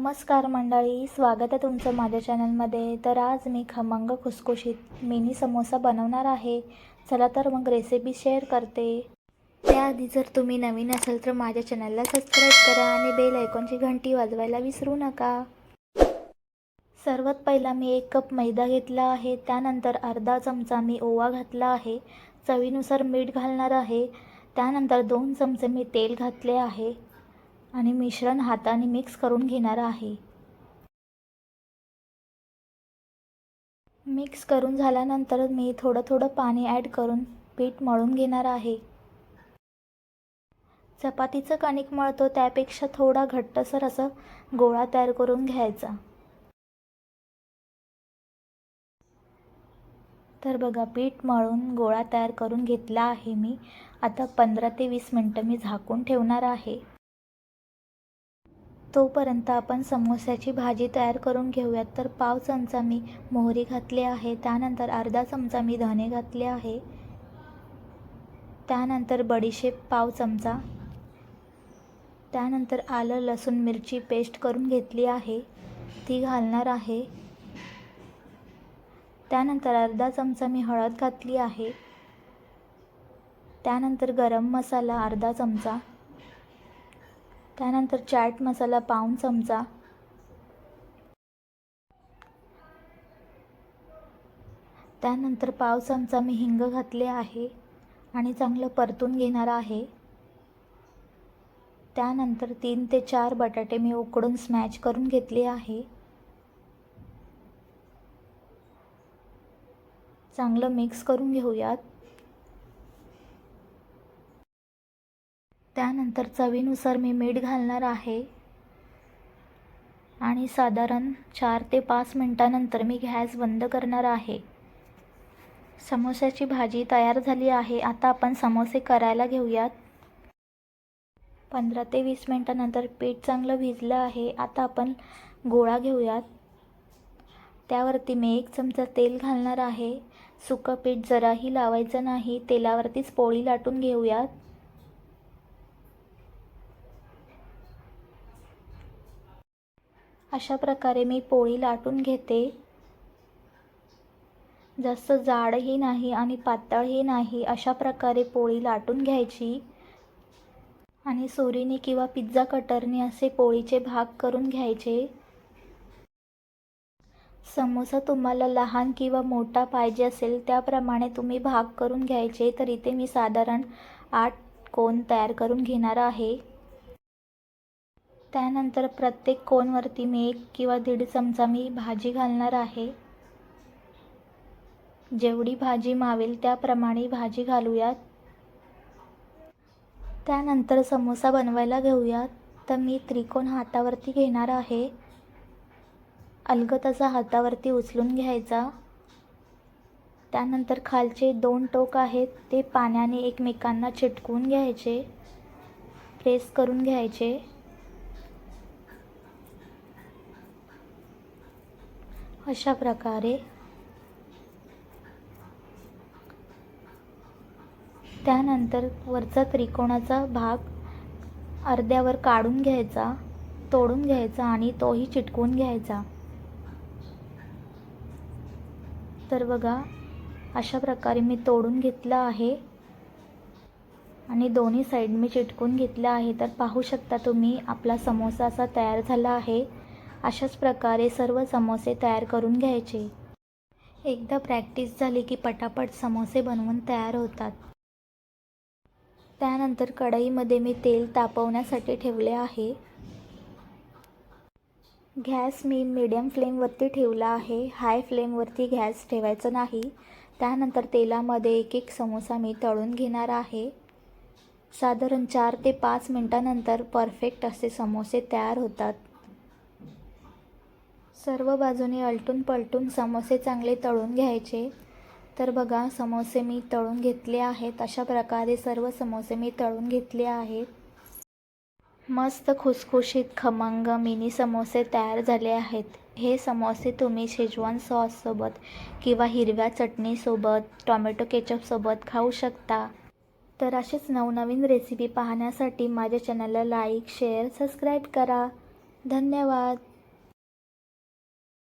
नमस्कार मंडळी स्वागत आहे तुमचं माझ्या चॅनलमध्ये. तर आज मी खमंग खुसखुशीत मिनी समोसा बनवणार आहे. चला तर मग रेसिपी शेअर करते. त्याआधी जर तुम्ही नवीन असाल तर माझ्या चॅनलला सबस्क्राईब करा आणि बेल आयकॉनची घंटी वाजवायला विसरू नका. सर्वात पहिला मी एक कप मैदा घेतला आहे. त्यानंतर अर्धा चमचा मी ओवा घातला आहे. चवीनुसार मीठ घालणार आहे. त्यानंतर दोन चमचे मी तेल घातले आहे. आणि मिश्रण हाताने मिक्स करून घेणार आहे. मिक्स करून झाल्यानंतर मी थोडं थोडं पाणी ॲड करून पीठ मळून घेणार आहे. चपातीचं कणिक मळतो त्यापेक्षा थोडा घट्टसर असं गोळा तयार करून घ्यायचा. तर बघा पीठ मळून गोळा तयार करून घेतला आहे मी. आता पंधरा ते वीस मिनटं मी झाकून ठेवणार आहे. तोपर्यंत आपण समोस्याची भाजी तयार करून घेऊयात. तर पाव चमचा मी मोहरी घातली आहे. त्यानंतर अर्धा चमचा मी धने घातले आहे. त्यानंतर बडीशेप पाव चमचा. त्यानंतर आलं लसूण मिरची पेस्ट करून घेतली आहे. ती घालणार आहे. त्यानंतर अर्धा चमचा मी हळद घातली आहे. त्यानंतर गरम मसाला अर्धा चमचा. त्यानंतर चाट मसाला पाऊण चमचा. त्यानंतर पाव चमचा मी हिंग घातले आहे आणि चांगलं परतून घेणार आहे. त्यानंतर तीन ते चार बटाटे मी उकडून स्मॅच करून घेतले आहे. चांगलं मिक्स करून घेऊयात. त्यानंतर चवीनुसार मी मीठ घालणार आहे. आणि साधारण चार ते पाच मिनटानंतर मी गॅस बंद करणार आहे. समोस्याची भाजी तयार झाली आहे. आता आपण समोसे करायला घेऊयात. पंधरा ते वीस मिनटानंतर पीठ चांगलं भिजलं आहे. आता आपण गोळा घेऊयात. त्यावरती मी एक चमचा तेल घालणार आहे. सुकं पीठ जराही लावायचं नाही. तेलावरतीच पोळी लाटून घेऊयात. अशा प्रकारे मी पोळी लाटून घेते. जास्त जाडही नाही आणि पातळही नाही अशा प्रकारे पोळी लाटून घ्यायची. आणि सोरीने किंवा पिझ्झा कटरने असे पोळीचे भाग करून घ्यायचे. समोसा तुम्हाला लहान किंवा मोठा पाहिजे असेल त्याप्रमाणे तुम्ही भाग करून घ्यायचे. तर इथे मी साधारण आठ कोन तयार करून घेणार आहे. त्यानंतर प्रत्येक कोनवरती मी एक किंवा दीड चमचा मी भाजी घालणार आहे. जेवढी भाजी मावेल त्याप्रमाणे भाजी घालूयात. त्यानंतर समोसा बनवायला घेऊयात. तर मी त्रिकोण हातावरती घेणार आहे. अलगद असा हातावरती उचलून घ्यायचा. त्यानंतर खालचे दोन टोक आहेत ते पाण्याने एकमेकांना चिटकून घ्यायचे. प्रेस करून घ्यायचे. अशा प्रकारे त्यानंतर वरचा त्रिकोणाचा भाग अर्ध्यावर काढून घ्यायचा तोडून घ्यायचा आणि तोही चिटकून घ्यायचा. तर बघा अशा प्रकारे मी तोडून घेतलं आहे आणि दोन्ही साईड मी चिटकून घेतलं आहे. तर पाहू शकता तुम्ही आपला समोसा असा तयार झाला आहे. अशाच प्रकारे सर्व समोसे तयार करून घ्यायचे. एकदा प्रॅक्टिस झाली की पटापट समोसे बनवून तयार होतात. त्यानंतर कढईमध्ये मी तेल तापवण्यासाठी ठेवले आहे. गॅस मी मीडियम फ्लेमवरती ठेवला आहे. हाय फ्लेमवरती गॅस ठेवायचं नाही. त्यानंतर तेलामध्ये एक एक समोसा मी तळून घेणार आहे. साधारण चार ते पाच मिनटानंतर परफेक्ट असे समोसे तयार होतात. सर्व बाजूने अलटून पलटून समोसे चांगले तळून घ्यायचे. तर बघा समोसे मी तळून घेतले आहेत. अशा प्रकारे सर्व समोसे मी तळून घेतले आहेत. मस्त खुसखुशीत खमंग मिनी समोसे तयार झाले आहेत. हे समोसे तुम्ही शेजवान सॉससोबत किंवा हिरव्या चटणीसोबत टॉमॅटो केचपसोबत खाऊ शकता. तर असेच नवनवीन रेसिपी पाहण्यासाठी माझ्या चॅनलला लाईक शेअर सबस्क्राईब करा. धन्यवाद.